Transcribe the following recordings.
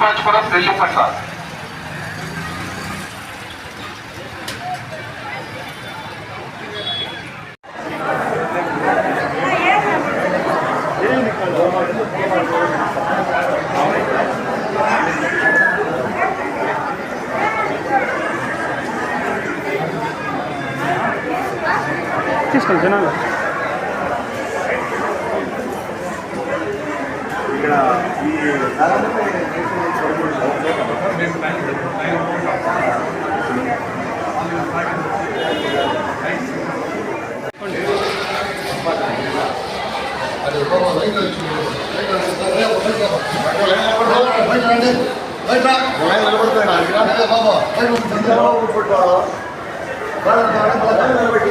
parte para as deixam passar. Tiskan, né? jangan. ఇక్కడ ఈ నిలబెట్టి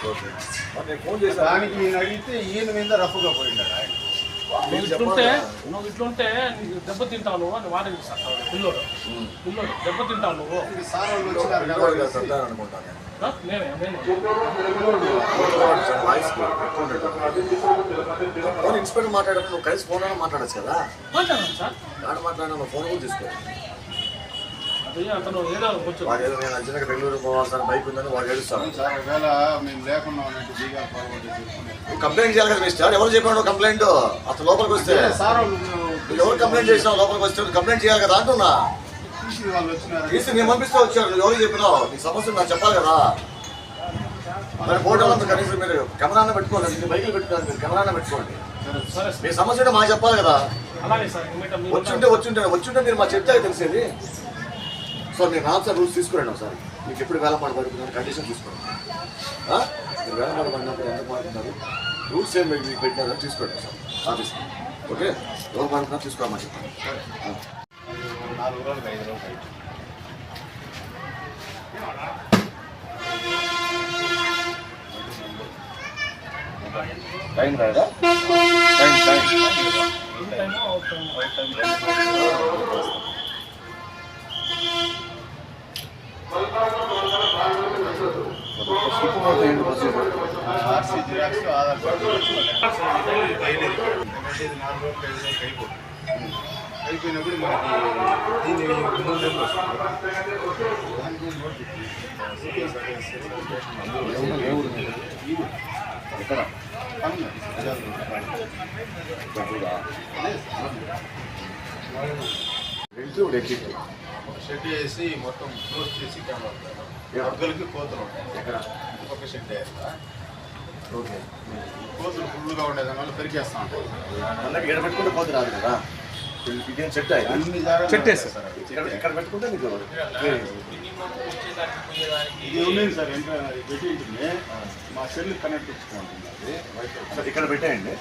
వచ్చేసాను దానికి ఈయన అడిగితే ఈయన మీద రఫ్గా పోయిండాడు ఆయన. నువ్వు ఇట్లుంటే నువ్వు ఇట్లుంటే నీకు దెబ్బ తింటావు నువ్వు అని వాదిస్తాడు పిల్లోడు. పిల్లోడు దెబ్బ తింటావు నువ్వు. ఈ సార్ వాళ్ళు వచ్చినారు కదా ఆ? నేనే నేను. ఫోన్ ఇన్స్పెక్టర్ మాట్లాడప్పుడు నువ్వు కలిసి ఫోన్ మాట్లాడచ్చు కదా? మాట్లాడాను సార్. మాట్లాడినా ఫోన్ కూడా తీసుకో అది అతను ఏదో కొంచెం వాడు ఏదో నేను అర్జెంట్గా బెంగళూరు పోవాలి సార్ బైక్ ఉందని వాడు ఏడుస్తాను సార్ ఒకవేళ మేము లేకుండా ఉన్నట్టు దిగాలి ఫార్వర్డ్ చేసుకుని నువ్వు కంప్లైంట్ చేయాలి కదా మిస్టర్ ఎవరు చెప్పాడు కంప్లైంట్? అతను లోపలికి వస్తే. సార్ ఎవరు కంప్లైంట్ చేసినావు లోపలికి వస్తే కంప్లైంట్ చేయాలి కదా అంటున్నా. తీసి నేను పంపిస్తే వచ్చారు నువ్వు ఎవరు చెప్పినావు? నీ సమస్య నాకు చెప్పాలి కదా. మరి ఫోటోలో అంతా కనీసం మీరు కెమెరానే పెట్టుకోండి బైకులు పెట్టుకోండి మీరు కెమెరానే పెట్టుకోండి. సరే మీ సమస్య మాకు చెప్పాలి కదా. వచ్చుంటే వచ్చుంటే వచ్చుంటే మీరు మా చెప్తే తెలిసేది. సో మీరు సార్ రూల్స్ తీసుకురండి ఒకసారి. మీకు ఎప్పుడు వేల మాట పడుతున్నాను కండిషన్ తీసుకోండి మీరు వేల మాట పడినప్పుడు ఎంత మాట్లాడుతున్నారు? రూల్స్ ఏం మీరు మీకు పెట్టినారో తీసుకోండి సార్ ఆఫీస్ ఓకే? ఎవరు పడుతున్నారు తీసుకోమని చెప్పండి. నాలుగు రోజులు ఐదు రోజులు అయింది. టైం రాదా టైం టైం ఈ నాలుగు రోజులు ఐదు అయిపోతుంది. అయిపోయినప్పుడు మనకి దీని మూడు నెలలు వస్తుంది దానికి నోట్ ఎక్కడ వెళ్తూ ఎక్కిట్టు ఒక షెడ్ వేసి మొత్తం క్లోజ్ చేసి కెమెరా అద్దలకి కోతలు ఉంటాయి. ఎక్కడ? ఒక షెడ్ వేస్తా కోతులు ఫుల్గా పెరికేస్తా ఉంటాయి. పెట్టుకుంటే పోతే రాదు కదా? ఇదేం చెట్టు. సార్. ఇక్కడ ఇక్కడ పెట్టుకుంటే నీకు ఇది ఉంది సార్ మా సెల్ కనెక్ట్ ఇచ్చుకుంటుంది అది సరే ఇక్కడ పెట్టేయండి.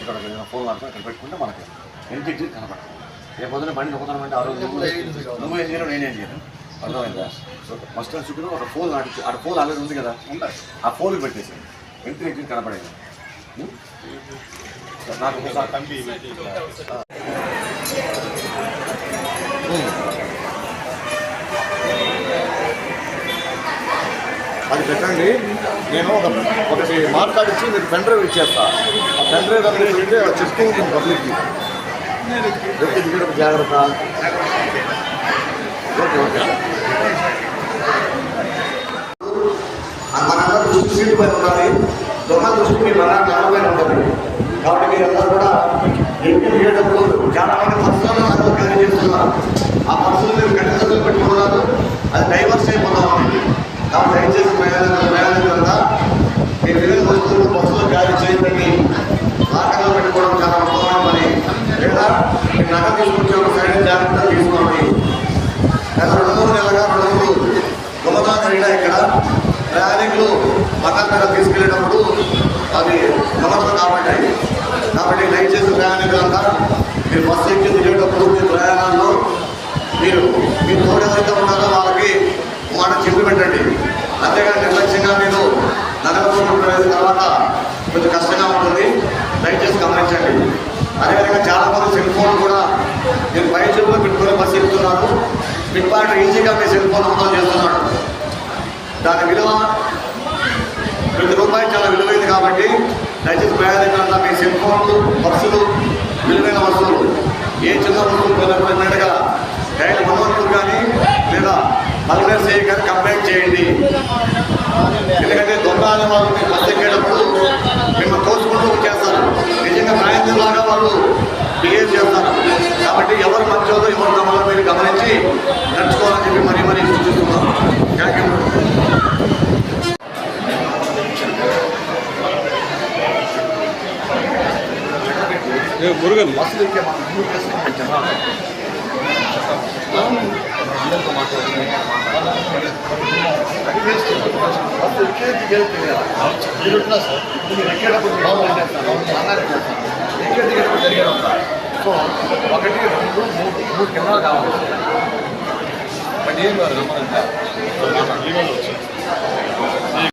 ఇక్కడ ఫోన్ వాడుకో ఇక్కడ పెట్టుకుంటే మనకి ఇంటికి కనపడదు రేపు పొద్దున బండి అంటే ఆ రోజు నువ్వు ఏం చేయను నేనేం చేయను. అర్థమైందా? టైం చుట్టూ ఒక ఫోన్ నాటి ఆ ఫోన్ ఆల్రెడీ ఉంది కదా? ఆ ఫోన్ పెట్టేసి ఇంటి కనపడేది. నాకు ఒకసారి కంపి అది పెట్టండి. నేను ఒక ఒకటి మార్క్ మీరు పెన్ డ్రైవ్ ఇచ్చేస్తా. ఆ పెన్ డ్రైవ్ దగ్గర పెడితే అది చెప్తూ పబ్లిక్కి దిగడం జాగ్రత్త. ఓకే ఓకే మనందరూ దృష్టి సీటు పైన ఉండాలి దొంగ దృష్టి మీ మన పైన ఉంటుంది కాబట్టి మీరందరూ కూడా ఎక్కి దిగేటప్పుడు చాలా మంది పర్సనల్ నాకు క్యారీ చేస్తున్నారు. ఆ పర్సనల్ మీరు కట్టిదలు పెట్టుకున్నారు అది డైవర్స్ అయిపోతా ఉంది కాబట్టి దయచేసి ప్రయాణికులు ప్రయాణికులంతా మీరు వివిధ వస్తువులు బస్సులో క్యారీ చేయడానికి లాకర్లో పెట్టుకోవడం చాలా ఉత్తమమైన పని లేదా మీరు నగదు తీసుకుంటే ఒక సైడ్ జాగ్రత్త తీసుకోండి గత రెండు మూడు నెలలుగా రెండు మూడు దొంగతనం జరిగినా ఇక్కడ ప్రయాణికులు పక్కన తీసుకెళ్ళేటప్పుడు అవి దొంగతనం కాబట్టి కాబట్టి దయచేసి ప్రయాణికులంతా మీరు బస్సు ఎక్కి దిగేటప్పుడు మీ ప్రయాణాల్లో మీరు మీ తోడు ఎవరైతే ఉన్నారో వాళ్ళకి మాట చెప్పి పెట్టండి. అంతేగాని నిర్లక్ష్యంగా మీరు నగరంలో ప్రవేశ తర్వాత కొంచెం కష్టంగా ఉంటుంది. దయచేసి గమనించండి. అదేవిధంగా చాలామంది సెల్ ఫోన్ కూడా మీరు పై చెప్పులో పెట్టుకుని బస్సు ఎక్కుతున్నారు. పిక్ పాయింట్ ఈజీగా మీ సెల్ ఫోన్ అమలు చేస్తున్నాడు దాని విలువ ప్రతి రూపాయి చాలా విలువైంది కాబట్టి దయచేసి ప్రయాణికులంతా మీ సెల్ ఫోన్లు బస్సులు విలువైన వస్తువులు ఏ చిన్న వస్తువులు కొనుక్కున్నట్టుగా కానీ లేదా మల్గర్ సేవి కానీ కంప్లైంట్ చేయండి. ఎందుకంటే దొంగ వాళ్ళు మీరు మేము ఎక్కేటప్పుడు మిమ్మల్ని తోసుకుంటూ వచ్చేస్తారు. నిజంగా ప్రయాణికులాగా వాళ్ళు బిహేవ్ చేస్తారు. కాబట్టి ఎవరు మంచోదో ఎవరు తమలో మీరు గమనించి నడుచుకోవాలని చెప్పి మరీ మరీ సూచిస్తున్నాం థ్యాంక్ యూ మురుగన్ ఎక్కే మనం మూడు ప్రశ్నలు పెట్టాము. అది వేస్ట్. బస్సు ఎక్కే దిగేది తెలియాలి. మీరు ఉంటున్నా సార్ మీరు ఎక్కేటప్పుడు మీరు బాగా చేస్తారు. అన్నారు చేస్తారు. ఎక్కే దిగేటప్పుడు జరిగేది? సో ఒకటి రెండు మూడు మూడు కెమెరాలు కావాలి బట్ ఏం కాదు ఈమెయిల్ వచ్చింది